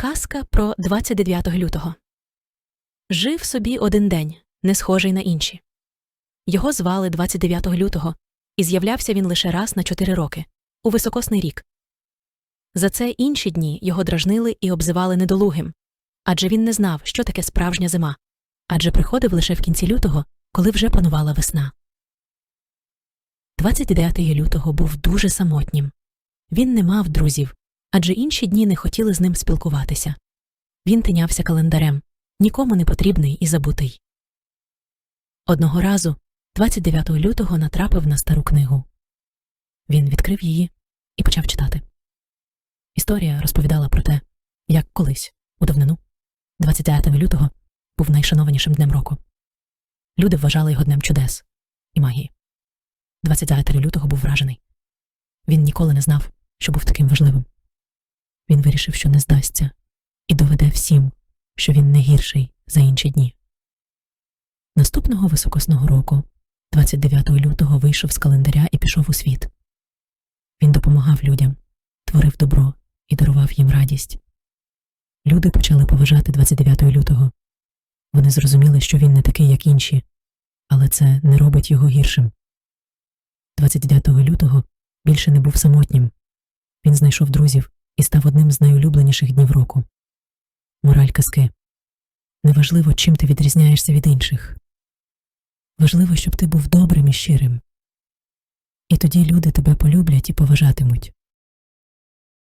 Казка про 29 лютого. Жив собі один день, не схожий на інші. Його звали 29 лютого, і з'являвся він лише раз на чотири роки у високосний рік. За це інші дні його дражнили і обзивали недолугим, адже він не знав, що таке справжня зима, адже приходив лише в кінці лютого, коли вже панувала весна. 29 лютого був дуже самотнім. Він не мав друзів, адже інші дні не хотіли з ним спілкуватися. Він тинявся календарем, нікому не потрібний і забутий. Одного разу, 29 лютого, натрапив на стару книгу. Він відкрив її і почав читати. Історія розповідала про те, як колись, у давнину, 29 лютого, був найшанованішим днем року. Люди вважали його днем чудес і магії. 29 лютого був вражений. Він ніколи не знав, що був таким важливим. Він вирішив, що не здасться, і доведе всім, що він не гірший за інші дні. Наступного високосного року, 29 лютого, вийшов з календаря і пішов у світ. Він допомагав людям, творив добро і дарував їм радість. Люди почали поважати 29 лютого. Вони зрозуміли, що він не такий, як інші, але це не робить його гіршим. 29 лютого більше не був самотнім. Він знайшов друзів і став одним з найулюбленіших днів року. Мораль казки неважливо, чим ти відрізняєшся від інших. Важливо, щоб ти був добрим і щирим. І тоді люди тебе полюблять і поважатимуть.